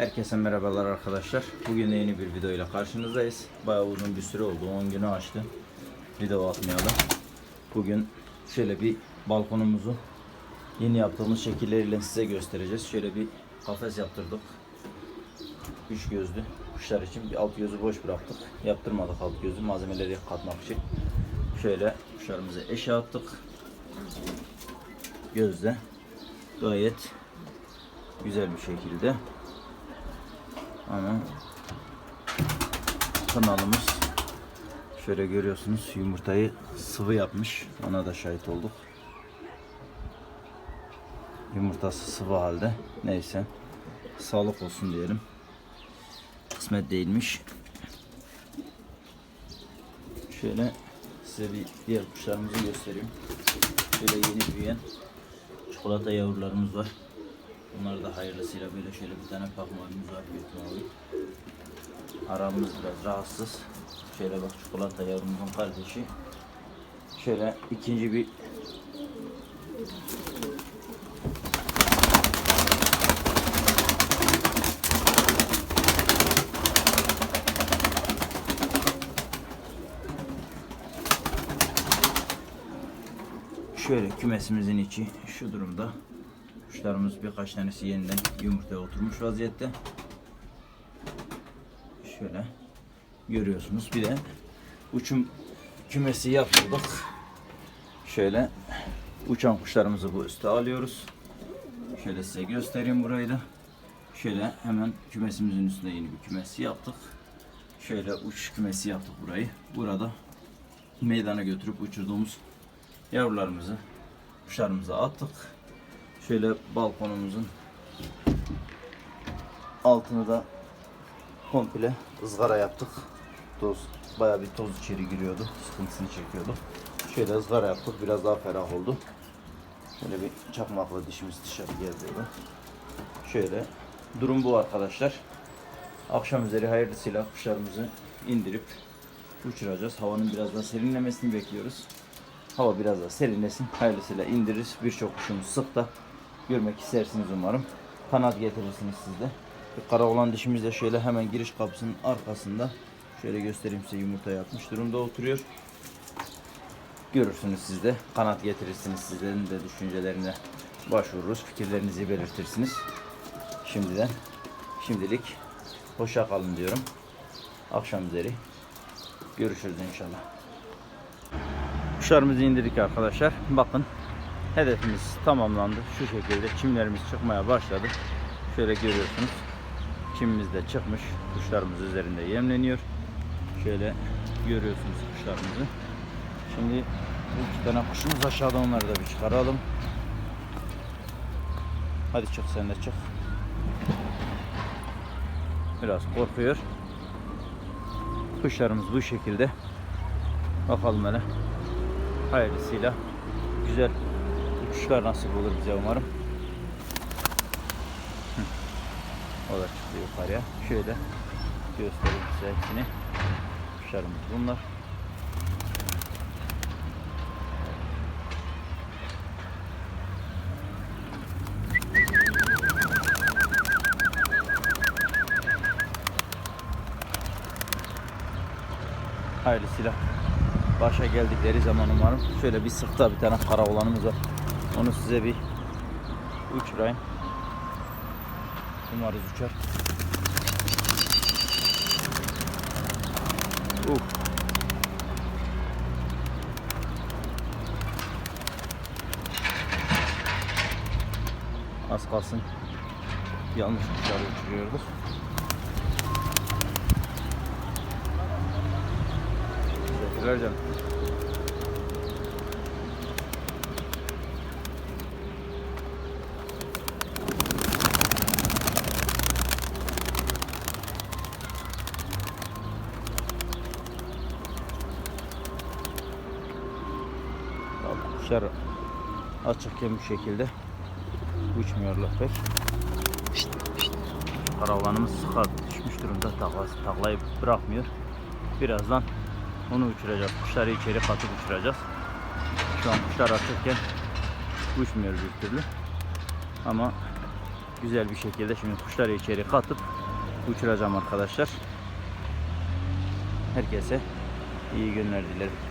Herkese merhabalar arkadaşlar. Bugün de yeni bir video ile karşınızdayız. Bayağı uzun bir süre oldu. 10 günü açtı. Video atmayalım. Bugün şöyle bir balkonumuzu yeni yaptığımız şekilleriyle size göstereceğiz. Şöyle bir kafes yaptırdık. Üç gözlü kuşlar için bir alt gözü boş bıraktık. Yaptırmadık alt gözü malzemeleri katmak için. Şöyle kuşlarımızı eşe attık. Gözde gayet güzel bir şekilde ama kanalımız. Şöyle görüyorsunuz yumurtayı sıvı yapmış. Ona da şahit olduk. Yumurtası sıvı halde. Neyse sağlık olsun diyelim. Kısmet değilmiş. Şöyle size bir diğer kuşlarımızı göstereyim. Şöyle yeni büyüyen çikolata yavrularımız var Bunlar da hayırlısıyla böyle şöyle bir tane pakmağımız var büyük mavi. Aramız biraz rahatsız. Şöyle bak çikolata yavrumuzun kardeşi. Şöyle ikinci bir Şöyle kümesimizin içi şu durumda. Kuşlarımız birkaç tanesi yeniden yumurtaya oturmuş vaziyette. Şöyle görüyorsunuz. Bir de uçum kümesi yaptırdık. Şöyle uçan kuşlarımızı bu üste alıyoruz. Şöyle size göstereyim burayı da. Şöyle hemen kümesimizin üstünde yeni bir kümesi yaptık. Şöyle uç kümesi yaptık burayı. Burada meydana götürüp uçurduğumuz yavrularımızı kuşlarımıza attık. Şöyle balkonumuzun altını da komple ızgara yaptık. Toz, bayağı bir toz içeri giriyordu. Sıkıntısını çekiyordu. Şöyle ızgara yaptık. Biraz daha ferah oldu. Şöyle bir çakmakla dişimiz dışarı geldi. Şöyle durum bu arkadaşlar. Akşam üzeri hayırlısıyla kuşlarımızı indirip uçuracağız. Havanın biraz daha serinlemesini bekliyoruz. Hava biraz daha serinlesin. Hayırlısıyla indiririz. Birçok kuşumuz sıkta. Görmek istersiniz umarım. Kanat getirirsiniz siz de. Kara olan dişimiz de şöyle hemen giriş kapısının arkasında. Şöyle göstereyim size yumurta yapmış durumda oturuyor. Görürsünüz siz de. Kanat getirirsiniz. Sizlerin de düşüncelerine başvururuz. Fikirlerinizi belirtirsiniz. Şimdiden şimdilik hoşça kalın diyorum. Akşam üzeri görüşürüz inşallah. Kuşlarımızı indirdik arkadaşlar. Bakın hedefimiz tamamlandı. Şu şekilde çimlerimiz çıkmaya başladı. Şöyle görüyorsunuz. Çimimiz de çıkmış. Kuşlarımız üzerinde yemleniyor. Şöyle görüyorsunuz kuşlarımızı. Şimdi bu iki tane kuşumuz aşağıda onları da bir çıkaralım. Hadi çık sen de çık. Biraz korkuyor. Kuşlarımız bu şekilde. Bakalım hele hayırlısıyla güzel uçuşlar nasip olur bize umarım. O da çıktı yukarıya. Şöyle göstereyim size hepsini. Kuşlarımız bunlar. Hayırlısıyla başa geldikleri zaman umarım. Şöyle bir sırtta bir tane kara olanımız var. Onu size bir uçurayım. Umarız uçar. Uh. Az kalsın yanlış kuşları uçuruyorduk. Teşekkürler canım. Kuşlar açıkken bu şekilde uçmuyorlar pek. Karavanımız sıkar düşmüş durumda taklası, taklayı bırakmıyor. Birazdan onu uçuracağız. Kuşları içeri katıp uçuracağız. Şu an kuşlar açıkken uçmuyor bir türlü. Ama güzel bir şekilde şimdi kuşları içeri katıp uçuracağım arkadaşlar. Herkese iyi günler dilerim.